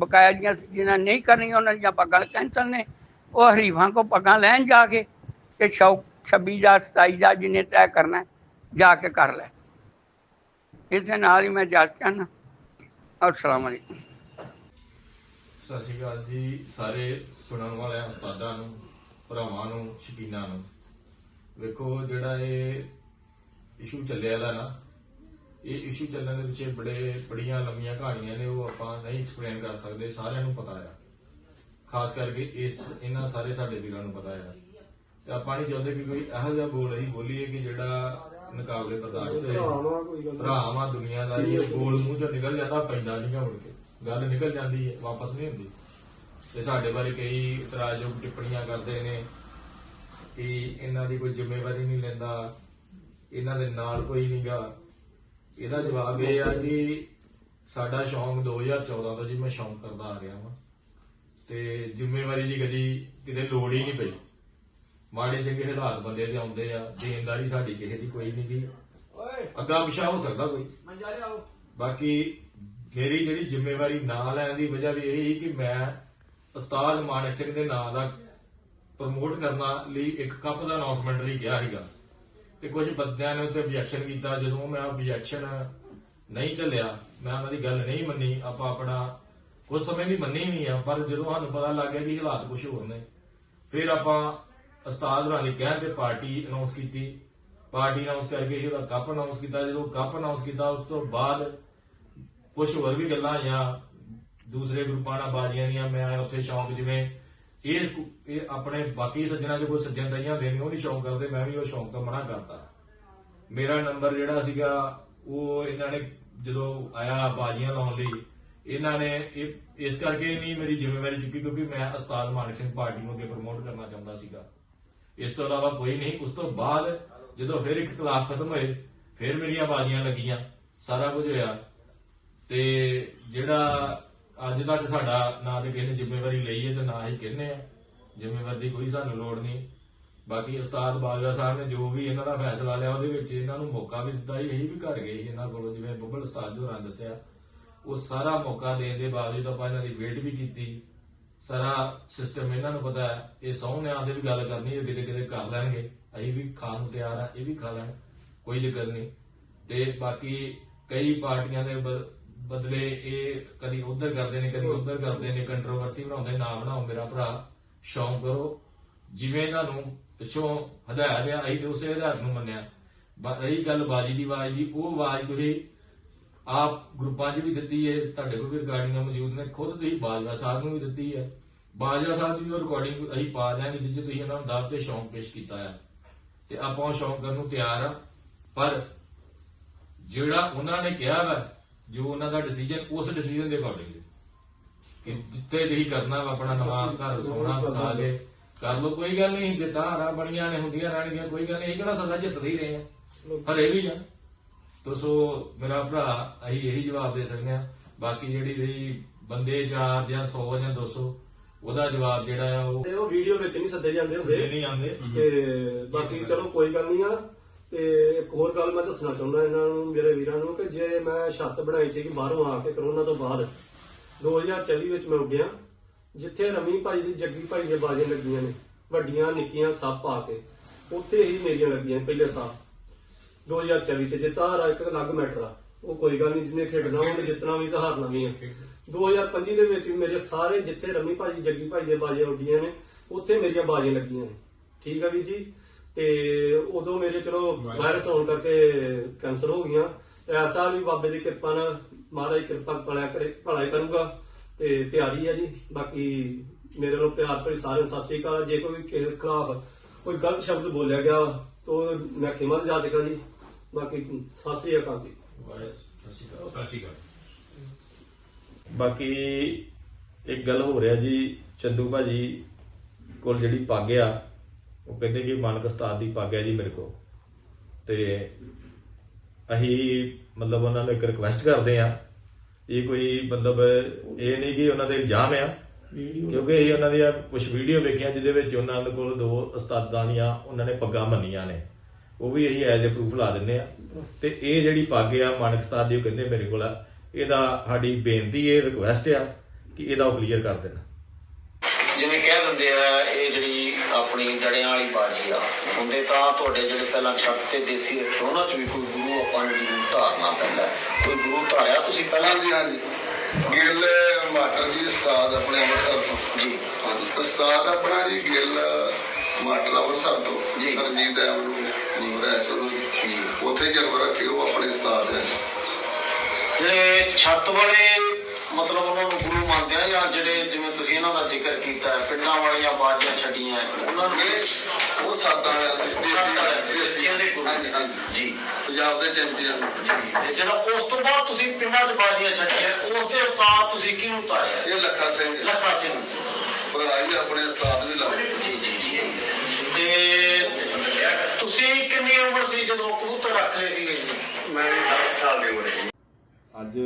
ਬਕਾਇਆ ਦੀਆਂ ਜਿਹਨਾਂ ਨਹੀਂ ਕਰਨੀ ਉਹਨਾਂ ਦੀਆਂ ਪੱਗਾਂ ਕੈਂਸਲ ਨੇ। ਉਹ ਹਰੀਫਾਂ ਕੋ ਪੱਗਾਂ ਲੈਣ ਜਾ ਕੇ ਤੇ ਸ਼ੌਕ 26 ਦਾ 27 ਦਾ ਜਿਹਨੇ ਤੈਅ ਕਰਨਾ ਜਾ ਕੇ ਕਰ ਲੈ। ਇਸ ਨਾਲ ਹੀ ਮੈਂ ਜਾ ਚਾਹਨਾ ਅਸਲਾਮ ਅਲੈਕੁਮ ਸਤਿ ਸ਼੍ਰੀ ਅਕਾਲ ਜੀ, ਸਾਰੇ ਸੁਣਨ ਵਾਲਿਆਂ, ਉਸਤਾਦਾਂ ਨੂੰ, ਭਰਾਵਾਂ ਨੂੰ, ਸ਼ਕੀਨਾਂ ਨੂੰ। ਵੇਖੋ, ਜਿਹੜਾ ਇਹ ਇਸ਼ੂ ਚੱਲਿਆ ਦਾ ਨਾ, ਇਹ ਇਸ਼ੂ ਚੱਲਣ ਦੇ ਪਿੱਛੇ ਬੜੇ ਬੜੀਆਂ ਲੰਮੀਆਂ ਕਹਾਣੀਆਂ ਨੇ, ਉਹ ਆਪਾਂ ਨਹੀਂ ਐਕਸਪਲੇਨ ਕਰ ਸਕਦੇ, ਸਾਰਿਆਂ ਨੂੰ ਪਤਾ ਆ। ਖਾਸ ਕਰਕੇ ਇਸ, ਇਹਨਾਂ ਸਾਰੇ ਸਾਡੇ ਵੀਰਾਂ ਨੂੰ ਪਤਾ ਆ। ਤੇ ਆਪਾਂ ਨਹੀਂ ਚਾਹੁੰਦੇ ਕਿ ਕੋਈ ਇਹੋ ਜਿਹਾ ਬੋਲ ਅਸੀਂ ਬੋਲੀਏ ਕਿ ਜਿਹੜਾ ਮੁਕਾਬਲੇ ਬਰਦਾਸ਼ਤ ਹੋਏ। ਭਰਾਵਾਂ ਗੱਲ ਦੁਨੀਆ ਦਾ ਇਹ ਬੋਲ ਮੂੰਹ ਚੋਂ ਨਿਕਲ ਜਾਂਦਾ ਪੈਂਦਾ ਨਹੀਂ ਮੁੜ ਕੇ। ਗੱਲ ਨਿਕਲ ਜਾਂਦੀ ਹੈ ਵਾਪਸ ਨਹੀਂ ਹੁੰਦੀ। ਤੇ ਸਾਡੇ ਬਾਰੇ ਕਈ ਇਤਰਾਜ਼ਯੋਗ ਟਿੱਪਣੀਆਂ ਕਰਦੇ ਨੇ ਕਿ ਇਹਨਾਂ ਦੀ ਕੋਈ ਜ਼ਿੰਮੇਵਾਰੀ ਨਹੀਂ ਲੈਂਦਾ ਇਹਨਾਂ ਦੇ ਨਾਲ ਕੋਈ ਨਹੀਂਗਾ ਇਹਦਾ ਜਵਾਬ ਇਹ ਆ ਕਿ ਸਾਡਾ ਸ਼ੌਂਕ 2014 ਤੋਂ ਜੀ ਮੈਂ ਸ਼ੌਂਕ ਕਰਦਾ ਆ ਰਿਹਾ ਵਾਂ। ਤੇ ਜ਼ਿੰਮੇਵਾਰੀ ਦੀ ਕਦੀ ਕਿਤੇ ਲੋੜ ਹੀ ਨਹੀਂ ਪਈ। ਮਾੜੇ ਚੰਗੇ ਹਾਲਾਤ ਬੰਦੇ ਦੇ ਆਉਂਦੇ ਆ ਦੇਣਦਾਰੀ ਸਾਡੀ ਕਿਸੇ ਦੀ ਕੋਈ ਨਹੀਂ ਦੀ ਅੱਗਾ ਪਿਛਾ ਹੋ ਸਕਦਾ ਕੋਈ। ਬਾਕੀ ਮੇਰੀ ਜਿਹੜੀ ਜ਼ਿੰਮੇਵਾਰੀ ਨਾ ਲੈਣ ਦੀ ਵਜ੍ਹਾ ਵੀ ਇਹ ਸੀ ਕਿ ਮੈਂ ਉਸਤਾਦ ਮਾਨਕ ਸਿੰਘ ਦੇ ਨਾਂ ਦਾ ਪ੍ਰਮੋਟ ਕਰਨਾ ਲਈ ਇੱਕ ਕੱਪ ਦਾ ਅਨਾਉਂਸਮੈਂਟ ਲਈ ਗਿਆ ਸੀਗਾ। ਤੇ ਕੁਝ ਬੰਦਿਆਂ ਨੇ ਉੱਤੇ objection ਕੀਤਾ। ਜਦੋਂ ਮੈਂ objection ਨਹੀਂ ਚੱਲਿਆ ਮੈਂ ਉਹਨਾਂ ਦੀ ਗੱਲ ਨਹੀਂ ਮੰਨੀ। ਆਪਾਂ ਆਪਣਾ ਕੁਝ ਸਮੇਂ ਲਈ ਮੰਨੀ ਨਹੀਂ ਆ ਪਰ ਜਦੋਂ ਸਾਨੂੰ ਪਤਾ ਲੱਗ ਗਿਆ ਕਿ ਹਾਲਾਤ ਕੁਝ ਹੋਰ ਨੇ ਫਿਰ ਆਪਾਂ ਉਸਤਾਦ ਹੋਰਾਂ ਦੇ ਕਹਿਣ ਤੇ ਪਾਰਟੀ ਅਨਾਉਂਸ ਕੀਤੀ। ਪਾਰਟੀ ਅਨਾਉਂਸ ਕਰਕੇ ਹੀ ਉਹਦਾ ਕੱਪ ਅਨਾਉਂਸ ਕੀਤਾ। ਜਦੋਂ ਕੱਪ ਅਨਾਉਂਸ ਕੀਤਾ, ਉਸ ਤੋਂ ਬਾਅਦ ਕੁਝ ਹੋਰ ਵੀ ਗੱਲਾਂ ਆਈਆਂ। ਦੂਸਰੇ ਗਰੁੱਪਾਂ ਬਾਜੀਆਂ ਦੀਆਂ, ਮੈਂ ਉੱਥੇ ਸ਼ੌਂਕ ਜਿਵੇਂ ਇਹ ਇਹ ਆਪਣੇ ਬਾਕੀ ਸੱਜਣਾ ਜੋ ਕੋਈ ਸੱਜਣ ਦਈਆਂ ਦੇ ਨਹੀਂ ਉਹ ਨਹੀਂ ਸ਼ੌਂਕ ਕਰਦੇ, ਮੈਂ ਵੀ ਉਹ ਸ਼ੌਂਕ ਤੋਂ ਮਨਾ ਕਰਦਾ ਮੇਰਾ ਨੰਬਰ ਜਿਹੜਾ ਸੀਗਾ, ਉਹ ਇਹਨਾਂ ਨੇ ਜਦੋਂ ਆਇਆ ਬਾਜੀਆਂ ਲਾਉਣ ਲਈ, ਇਹਨਾਂ ਨੇ ਇਸ ਕਰਕੇ ਨਹੀਂ ਮੇਰੀ ਜ਼ਿੰਮੇਵਾਰੀ ਚੁੱਕੀ, ਕਿਉਂਕਿ ਮੈਂ ਉਸਤਾਦ ਮਾਨਕ ਸਿੰਘ ਪਾਰਟੀ ਨੂੰ ਅੱਗੇ ਪ੍ਰਮੋਟ ਕਰਨਾ ਚਾਹੁੰਦਾ ਸੀਗਾ। ਇਸ ਤੋਂ ਇਲਾਵਾ ਕੋਈ ਨਹੀਂ, ਉਸ ਤੋਂ ਬਾਅਦ ਜਦੋਂ ਫਿਰ ਇਖਤਲਾਫ ਖਤਮ ਹੋਏ, ਫਿਰ ਮੇਰੀਆਂ ਬਾਜੀਆਂ ਲੱਗੀਆਂ, ਸਾਰਾ ਕੁਝ ਹੋਇਆ। ਤੇ ਜਿਹੜਾ ਅੱਜ ਤੱਕ ਸਾਡਾ ਨਾ ਤੇ ਕਿਸੇ ਨੇ ਜ਼ਿੰਮੇਵਾਰੀ ਲਈ ਹੈ ਤੇ ਨਾ ਹੀ ਕਹਿੰਦੇ ਆ ਜ਼ਿੰਮੇਵਾਰੀ ਦੀ ਕੋਈ ਸਾਨੂੰ ਲੋੜ ਨਹੀਂ। ਬਾਕੀ ਉਸਤਾਦ ਬਾਜਵਾ ਸਾਹਿਬ ਨੇ ਜੋ ਵੀ ਇਹਨਾਂ ਦਾ ਫੈਸਲਾ ਲਿਆ, ਉਹਦੇ ਵਿੱਚ ਇਹਨਾਂ ਨੂੰ ਮੌਕਾ ਵੀ ਦਿੱਤਾ ਸੀ ਇਹੀ ਵੀ ਘਰ ਗਏ ਸੀ ਇਹਨਾਂ ਕੋਲੋਂ, ਜਿਵੇਂ ਬੱਬਲ ਉਸਤਾਦ ਜੋ ਰਾਂ ਦੱਸਿਆ। ਉਹ ਸਾਰਾ ਮੌਕਾ ਦੇਣ ਦੇ ਬਾਵਜੂਦ ਆਪਾਂ ਇਹਨਾਂ ਦੀ ਵੇਟ ਵੀ ਕੀਤੀ। ਸਾਰਾ ਸਿਸਟਮ ਇਹਨਾਂ ਨੂੰ ਪਤਾ ਹੈ। ਇਹ ਸਹੁੰ ਦੇ ਵੀ ਗੱਲ ਕਰਨੀ ਹੈ ਕਿਤੇ ਕਿਤੇ ਕਰ ਲੈਣਗੇ। ਅਸੀਂ ਵੀ ਖਾਣ ਨੂੰ ਤਿਆਰ ਆ ਇਹ ਵੀ ਖਾ ਲੈਣ। ਕੋਈ ਜ਼ਿਕਰ ਨਹੀਂ। ਤੇ ਬਾਕੀ ਕਈ ਪਾਰਟੀਆਂ ਦੇ ਬਦਲੇ ਇਹ ਕਦੀ ਉਧਰ ਕਰਦੇ ਨੇ, ਕਦੀ ਉਧਰ ਕਰਦੇ ਨੇ। ਕੰਟਰੋਵਰਸੀ ਬਣਾਉਂਦੇ, ਨਾ ਬਣਾਓ ਮੇਰਾ ਭਰਾ। ਸ਼ੌਂਕ ਕਰੋ। ਜਿਵੇਂ ਤੁਹਾਨੂੰ ਪਿੱਛੋਂ ਹਦਾਇਤ ਆ, ਅਸੀਂ ਤੇ ਉਸੇ ਹਦਾਇਤ ਨੂੰ ਮੰਨਿਆ। ਰਹੀ ਗੱਲ ਬਾਜੀ ਦੀ ਆਵਾਜ਼ ਦੀ, ਉਹ ਆਵਾਜ਼ ਤੁਸੀਂ ਆਪ ਗਰੁੱਪਾਂ 'ਚ ਵੀ ਦਿੱਤੀ ਹੈ, ਤੁਹਾਡੇ ਕੋਲ ਵੀ ਰਿਕਾਰਡਿੰਗਾਂ ਮੌਜੂਦ ਨੇ, ਖੁਦ ਤੁਸੀਂ ਬਾਜਵਾ ਸਾਹਿਬ ਨੂੰ ਵੀ ਦਿੱਤੀ ਹੈ। ਬਾਜਵਾ ਸਾਹਿਬ ਦੀ ਉਹ ਰਿਕਾਰਡਿੰਗ ਅਸੀਂ ਪਾ ਦਿਆਂਗੇ, ਜਿਸ 'ਚ ਤੁਸੀਂ ਉਹਨਾਂ ਨੂੰ ਦਾਅਵ ਤੇ ਸ਼ੌਂਕ ਪੇਸ਼ ਕੀਤਾ ਹੈ ਤੇ ਆਪਾਂ ਉਹ ਸ਼ੌਂਕ ਕਰਨ ਨੂੰ ਤਿਆਰ ਆ। ਪਰ ਜਿਹੜਾ ਉਹਨਾਂ ਨੇ ਕਿਹਾ ਵਾ, ਜੋ ਉਹਨਾਂ ਦਾ ਡਿਸੀਜਨ ਉਸ ਡਿਸੀਜਨ ਦੇ ਅਕੋਰਡਿੰਗ ਕਿ ਜਿੱਤੇ ਤੁਸੀਂ ਕਰਨਾ ਵਾ, ਆਪਣਾ ਨਵਾਂ ਘਰ ਸੋਨਾ ਵਸਾ ਕੇ, ਕਰ ਲੋ ਕੋਈ ਗੱਲ ਨਹੀਂ, ਜਿੱਦਾਂ ਹਾਰਾਂ ਬਣੀਆਂ ਨੇ, ਹੁੰਦੀਆਂ ਰਹਿਣਗੀਆਂ, ਕੋਈ ਗੱਲ ਨਹੀਂ ਇਹ ਕਿਹੜਾ ਸਦਾ ਜਿੱਤਦੇ ਹੀ ਰਹੇ ਆ ਹਰੇ ਵੀ ਆ ਤੋ ਸੋ ਮੇਰਾ ਭਰਾ ਅਸੀਂ ਇਹੀ ਜਵਾਬ ਦੇ ਸਕਦੇ ਆ ਬਾਕੀ ਜਿਹੜੀ ਰਹੀ ਬੰਦੇ 4 ਜਾਂ 100 ਜਾਂ 200 ਉਹਦਾ ਜਵਾਬ ਜਿਹੜਾ ਆ ਉਹ ਤੇ ਉਹ ਵੀਡੀਓ ਵਿੱਚ ਨਹੀਂ ਸੱਦੇ ਜਾਂਦੇ ਹੁੰਦੇ। ਨਹੀਂ ਆਉਂਦੇ। ਤੇ ਬਾਕੀ ਚਲੋ ਕੋਈ ਗੱਲ ਨਹੀਂ ਆ। ਤੇ ਇੱਕ ਹੋਰ ਗੱਲ ਮੈਂ ਦੱਸਣਾ ਚਾਹੁੰਦਾ ਇਹਨਾਂ ਨੂੰ ਮੇਰੇ ਵੀਰਾਂ ਨੂੰ ਕਿ ਜੇ ਮੈਂ ਛੱਤ ਬਣਾਈ ਸੀ ਕਿ ਬਾਹਰੋਂ ਆ ਕੇ ਕਰੋਨਾ ਤੋਂ ਬਾਅਦ 2024 ਵਿੱਚ ਮੈਂ ਉੱਡਿਆ ਜਿੱਥੇ ਰਮੀ ਭਾਈ ਦੀ ਜੱਗੀ ਭਾਈ ਦੀਆਂ ਬਾਜ਼ੀਆਂ ਲੱਗੀਆਂ ਨੇ ਵੱਡੀਆਂ ਨਿੱਕੀਆਂ ਸੱਪ ਆ ਕੇ ਉੱਥੇ ਹੀ ਮੇਰੀਆਂ ਲੱਗੀਆਂ ਪਹਿਲੇ ਸਾਲ। 2024 ਚ, ਜਿੱਤਾ ਹਾਰਾ ਇੱਕ ਅਲੱਗ ਮੈਟਰ ਆ। ਉਹ ਕੋਈ ਗੱਲ ਨਹੀਂ ਜਿਹਨੇ ਖੇਡਣਾ ਉਹਨੇ ਜਿੱਤਣਾ ਵੀ ਤਾਂ ਹਾਰਨਾ ਵੀ ਆ। 2025 ਦੇ ਵਿੱਚ ਵੀ ਮੇਰੇ ਸਾਰੇ ਜਿੱਥੇ ਰਮੀ ਭਾਜੀ, ਜੱਗੀ ਭਾਈ ਦੇ ਬਾਜੀਆਂ ਉੱਡੀਆਂ ਨੇ, ਉੱਥੇ ਮੇਰੀਆਂ ਬਾਜੀਆਂ ਲੱਗੀਆਂ ਨੇ। ਠੀਕ ਆ ਵੀ ਜੀ? ਤੇ ਉਦੋਂ ਮੇਰੇ, ਚਲੋ, ਵਾਇਰਸ ਹੋਣ ਕਰਕੇ ਕੈਂਸਲ ਹੋ ਗਈਆਂ। ਤੇ ਐਸਾ ਵੀ ਬਾਬੇ ਦੀ ਕਿਰਪਾ ਨਾਲ, ਮਹਾਰਾਜ ਕਿਰਪਾ ਭਲਾ ਕਰੇ ਭਲਾ ਕਰੂਗਾ। ਤੇ ਤਿਆਰੀ ਹੈ ਜੀ। ਬਾਕੀ ਮੇਰੇ ਨਾਲ ਪਿਆਰ ਭਰੀ ਸਾਰਿਆਂ ਨੂੰ ਸਤਿ ਸ਼੍ਰੀ ਅਕਾਲ। ਜੇ ਕੋਈ ਕਿਸੇ ਖਿਲਾਫ ਕੋਈ ਗਲਤ ਸ਼ਬਦ ਬੋਲਿਆ ਗਿਆ, ਤਾਂ ਮੈਂ ਖਿਮਾ ਜਾ ਚੁੱਕਾ ਜੀ। ਬਾਕੀ ਸਤਿ ਸ਼੍ਰੀ ਅਕਾਲ ਜੀ। ਬਾਕੀ ਇੱਕ ਗੱਲ ਹੋ ਰਿਹਾ ਜੀ ਚੰਦੂ ਭਾਜੀ ਕੋਲ ਜਿਹੜੀ ਪੱਗ ਆ ਉਹ ਕਹਿੰਦੇ ਕਿ ਮਾਨਕ ਉਸਤਾਦ ਦੀ ਪੱਗ ਹੈ ਜੀ ਮੇਰੇ ਕੋਲ। ਤੇ ਅਸੀਂ ਮਤਲਬ ਉਹਨਾਂ ਨੂੰ ਇੱਕ ਰਿਕੁਐਸਟ ਕਰਦੇ ਆ ਇਹ ਕੋਈ ਮਤਲਬ ਇਹ ਨਹੀਂ ਕਿ ਉਹਨਾਂ ਦੇ ਇਲਜ਼ਾਮ ਆ ਕਿਉਂਕਿ ਇਹ ਉਹਨਾਂ ਦੀਆਂ ਕੁਝ ਵੀਡੀਓ ਵੇਖੀਆਂ ਜਿਹਦੇ ਵਿੱਚ ਉਹਨਾਂ ਦੇ ਕੋਲ ਦੋ ਉਸਤਾਦਾਂ ਦੀਆਂ ਉਹਨਾਂ ਨੇ ਪੱਗਾਂ ਮੰਨੀਆਂ ਨੇ। ਉਹ ਵੀ ਅਸੀਂ ਐਜ਼ ਅ ਪ੍ਰੂਫ ਲਾ ਦਿੰਨੇ ਆ ਤੇ ਇਹ ਜਿਹੜੀ ਪੱਗ ਆ ਮਾਨਕ ਉਸਤਾਦ ਦੀ ਉਹ ਕਹਿੰਦੇ ਮੇਰੇ ਕੋਲ ਆ। ਇਹਦਾ ਸਾਡੀ ਬੇਨਤੀ ਇਹ ਰਿਕੁਐਸਟ ਆ ਕਿ ਇਹਦਾ ਉਹ ਕਲੀਅਰ ਕਰ ਦੇਣਾ। ਜਿਵੇਂ ਕਹਿ ਦਿੰਦੇ ਆ ਇਹ ਜਿਹੜੀ ਆਪਣੀ ਜੜਿਆਂ ਵਾਲੀ ਬਾਜੀ ਆ ਹੁੰਦੇ ਤਾਂ ਤੁਹਾਡੇ ਜਿਹੜੇ ਪਹਿਲਾਂ ਛੱਤ ਤੇ ਦੇਸੀ ਰੱਖੇ ਉਹਨਾਂ ਚ ਵੀ ਕੋਈ ਗੁਰੂ ਆਪਾਂ ਨੂੰ ਜ਼ਰੂਰ ਧਾਰਨਾ ਪੈਂਦਾ। ਕੋਈ ਗੁਰੂ ਧਾਰਿਆ ਤੁਸੀਂ ਪਹਿਲਾਂ? ਹਾਂਜੀ ਹਾਂਜੀ। ਗਿੱਲ ਮਾਟਰ ਜੀ ਉਸਤਾਦ ਆਪਣੇ ਅੰਮ੍ਰਿਤਸਰ ਤੋਂ। ਜੀ। ਹਾਂਜੀ ਉਸਤਾਦ ਆਪਣਾ ਜੀ ਗਿੱਲ ਮਾਟਰ ਅੰਮ੍ਰਿਤਸਰ ਤੋਂ ਜੀ। ਰਣਜੀਤ ਐਵਨਿਊ ਜੀ। ਜੀ। ਉੱਥੇ ਜਨਮ ਰੱਖੇ ਉਹ ਆਪਣੇ ਉਸਤਾਦ ਹੈ। ਜਿਹੜੇ ਛੱਤ ਵਾਲੇ ਮਤਲਬ ਉਹਨਾਂ ਨੂੰ ਗੁਰੂ ਮੰਨਦੇ ਆ ਜਾਂ ਜਿਹੜੇ ਜਿਵੇਂ ਤੁਸੀਂ ਇਹਨਾਂ ਦਾ ਜ਼ਿਕਰ ਕੀਤਾ ਹੈ, ਪਿੰਡਾਂ ਵਾਲੀਆਂ ਬਾਜੀਆਂ ਛੱਡੀਆਂ ਉਹਨਾਂ ਨੂੰ ਉਹ ਸਾਦਾ ਦੇ ਦੇ, ਦੇਸੀਆਂ ਦੇ ਗੁਰੂ। ਜੀ। ਪੰਜਾਬ ਦੇ ਚੈਂਪੀਅਨ। ਜੀ। ਤੇ ਜਿਹੜਾ ਉਸ ਤੋਂ ਬਾਅਦ ਤੁਸੀਂ ਪਿੰਡਾਂ 'ਚ ਬਾਜੀਆਂ ਛੱਡੀਆਂ ਉਸ ਦੇ ਉਸਤਾਦ ਤੁਸੀਂ ਕਿਹਨੂੰ ਧਾਰਿਆ ਇਹ ਲੱਖਾ ਸਿੰਘ। ਲੱਖਾ ਸਿੰਘ। ਜੀ ਆਪਣੇ ਉਸਤਾਦ ਵੀ ਲਾਉਂਦੇ। ਜੀ। ਤੇ ਤੁਸੀਂ ਕਿੰਨੀ ਉਮਰ ਸੀ ਜਦੋਂ ਕਬੂਤਰ ਰੱਖ ਰਹੇ ਸੀਗੇ ਜੀ? ਮੈਂ 10 ਸਾਲ ਦੀ ਉਮਰ ਹੈ ਅੱਜ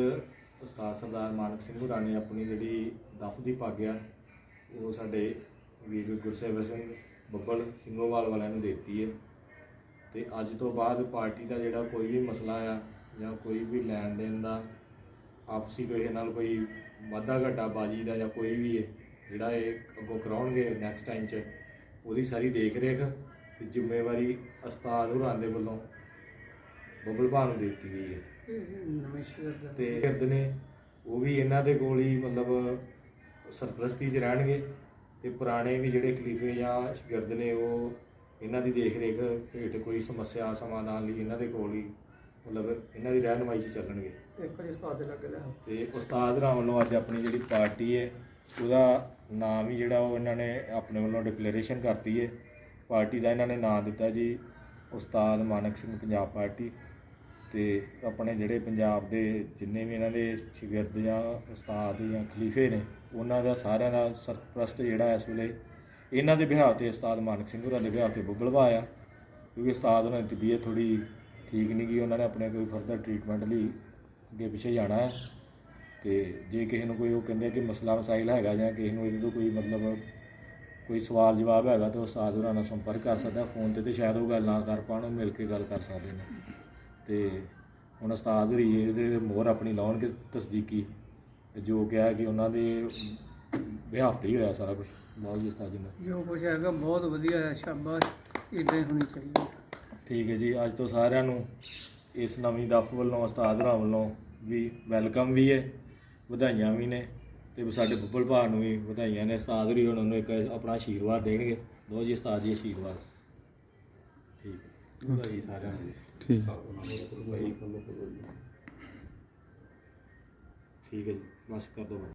ਉਸਤਾਦ ਸਰਦਾਰ ਮਾਨਕ ਸਿੰਘ ਹੋਰਾਂ ਨੇ ਆਪਣੀ ਜਿਹੜੀ ਦਫ ਦੀ ਪੱਗ ਆ ਉਹ ਸਾਡੇ ਵੀਰ ਗੁਰਸੇਵਰ ਸਿੰਘ ਬੱਬਲ ਸਿੰਘੋਵਾਲ ਵਾਲਿਆਂ ਨੂੰ ਦਿੱਤੀ ਹੈ। ਤੇ ਅੱਜ ਤੋਂ ਬਾਅਦ ਪਾਰਟੀ ਦਾ ਜਿਹੜਾ ਕੋਈ ਵੀ ਮਸਲਾ ਆ ਜਾਂ ਕੋਈ ਵੀ ਲੈਣ ਦੇਣ ਦਾ ਆਪਸੀ ਕਿਸੇ ਨਾਲ ਕੋਈ ਵਾਧਾ ਘਾਟਾ ਬਾਜੀ ਦਾ ਜਾਂ ਕੋਈ ਵੀ ਹੈ ਜਿਹੜਾ ਇਹ ਅੱਗੋਂ ਕਰਾਉਣਗੇ ਨੈਕਸਟ ਟਾਈਮ 'ਚ ਉਹਦੀ ਸਾਰੀ ਦੇਖ ਰੇਖ ਤੇ ਜ਼ਿੰਮੇਵਾਰੀ ਉਸਤਾਦ ਹੋਰਾਂ ਦੇ ਵੱਲੋਂ ਬੱਬਲ ਭਾਅ ਨੂੰ ਦਿੱਤੀ ਗਈ ਹੈ। ਤੇ ਗਿਰਦ ਨੇ ਉਹ ਵੀ ਇਹਨਾਂ ਦੇ ਕੋਲ ਹੀ ਮਤਲਬ ਸਰਪ੍ਰਸਤੀ 'ਚ ਰਹਿਣਗੇ ਤੇ ਪੁਰਾਣੇ ਵੀ ਜਿਹੜੇ ਖਲੀਫੇ ਜਾਂ ਸ਼ਗਿਰਦ ਨੇ ਉਹ ਇਹਨਾਂ ਦੀ ਦੇਖ ਰੇਖ ਹੇਠ ਕੋਈ ਸਮੱਸਿਆ ਸਮਾਧਾਨ ਲਈ ਇਹਨਾਂ ਦੇ ਕੋਲ ਹੀ ਮਤਲਬ ਇਹਨਾਂ ਦੀ ਰਹਿਨਮਾਈ 'ਚ ਚੱਲਣਗੇ। ਇੱਕ ਵਾਰੀ ਉਸਤਾਦ ਦੇ ਲੱਗ ਲਿਆ ਤੇ ਉਸਤਾਦ ਰਾਮ ਵੱਲੋਂ ਅੱਜ ਆਪਣੀ ਜਿਹੜੀ ਪਾਰਟੀ ਹੈ ਉਹਦਾ ਨਾਮ ਹੀ ਜਿਹੜਾ ਉਹ ਇਹਨਾਂ ਨੇ ਆਪਣੇ ਵੱਲੋਂ ਡਿਕਲੇਰੇਸ਼ਨ ਕਰਤੀ ਹੈ ਪਾਰਟੀ ਦਾ ਇਹਨਾਂ ਨੇ ਨਾਮ ਦਿੱਤਾ ਜੀ, ਉਸਤਾਦ ਮਾਨਕ ਸਿੰਘ ਪੰਜਾਬ ਪਾਰਟੀ। ਤੇ ਆਪਣੇ ਜਿਹੜੇ ਪੰਜਾਬ ਦੇ ਜਿੰਨੇ ਵੀ ਇਹਨਾਂ ਦੇ ਸ਼ਾਗਿਰਦ ਜਾਂ ਉਸਤਾਦ ਜਾਂ ਖਲੀਫੇ ਨੇ, ਉਹਨਾਂ ਦਾ ਸਾਰਿਆਂ ਦਾ ਸਰਪ੍ਰਸਤ ਜਿਹੜਾ ਇਸ ਵੇਲੇ ਇਹਨਾਂ ਦੇ ਬਿਹਾਰ ਤੇ ਉਸਤਾਦ ਮਾਨਕ ਸਿੰਘ ਹੋਰਾਂ ਦੇ ਬਿਹਾਰ ਤੇ ਬੁੱਗਲਵਾ ਆ। ਕਿਉਂਕਿ ਉਸਤਾਦ ਉਹਨਾਂ ਦੀ ਤਬੀਅਤ ਥੋੜੀ ਠੀਕ ਨਹੀਂ ਗਈ ਉਹਨਾਂ ਨੇ ਆਪਣੇ ਕੋਈ ਫਰਦਰ ਟ੍ਰੀਟਮੈਂਟ ਲਈ ਅੱਗੇ ਪਿੱਛੇ ਜਾਣਾ ਹੈ। ਤੇ ਜੇ ਕਿਸੇ ਨੂੰ ਕੋਈ ਉਹ ਕਹਿੰਦੇ ਕਿ ਮਸਲਾ ਮਸਾਇਲ ਹੈਗਾ ਜਾਂ ਕਿਸੇ ਨੂੰ ਇਹਦੇ ਤੋਂ ਕੋਈ ਮਤਲਬ ਕੋਈ ਸਵਾਲ ਜਵਾਬ ਹੈਗਾ ਤਾਂ ਉਸਤਾਦ ਉਹਨਾਂ ਨਾਲ ਸੰਪਰਕ ਕਰ ਸਕਦਾ ਫੋਨ ਤੇ ਤੇ ਸ਼ਾਇਦ ਉਹ ਗੱਲ ਨਾ ਕਰ ਪਾਉਣ ਉਹ ਮਿਲ ਕੇ ਗੱਲ ਕਰ ਸਕਦੇ ਨੇ। ਤੇ ਹੁਣ ਉਸਤਾਦ ਹੋਰੀ ਇਹਦੇ ਮੋਹਰ ਆਪਣੀ ਲਾਉਣਗੇ ਤਸਦੀਕੀ ਤੇ ਜੋ ਕਿਹਾ ਕਿ ਉਹਨਾਂ ਦੇ ਵਿਆਹ ਤੇ ਹੀ ਹੋਇਆ ਸਾਰਾ ਕੁਝ ਬਹੁਤ ਜੀ ਉਸਤਾਦ ਜੀ ਨੇ ਜੋ ਕੁਛ ਹੈਗਾ ਬਹੁਤ ਵਧੀਆ ਹੈ ਸ਼ਾਬਾਸ਼ ਇਦਾਂ ਹੀ ਹੋਣੀ ਚਾਹੀਦੀ ਠੀਕ ਹੈ ਜੀ ਅੱਜ ਤੋਂ ਸਾਰਿਆਂ ਨੂੰ ਇਸ ਨਵੀਂ ਦਫ ਵੱਲੋਂ ਉਸਤਾਦ ਹੋਰਾਂ ਵੱਲੋਂ ਵੀ ਵੈਲਕਮ ਵੀ ਹੈ। ਵਧਾਈਆਂ ਵੀ ਨੇ ਤੇ ਸਾਡੇ ਬੱਬਲ ਭਾ ਨੂੰ ਵੀ ਵਧਾਈਆਂ ਨੇ ਉਸਤਾਦ ਹੋਰੀ ਉਹਨਾਂ ਨੂੰ ਇੱਕ ਆਪਣਾ ਆਸ਼ੀਰਵਾਦ ਦੇਣਗੇ। ਬਹੁਤ ਜੀ ਉਸਤਾਦ ਜੀ ਆਸ਼ੀਰਵਾਦ। ਠੀਕ ਹੈ। ਵਧਾਈ ਸਾਰਿਆਂ ਨੂੰ। ਠੀਕ। ਠੀਕ ਹੈ ਜੀ ਬਸ ਕਰ ਦੋ।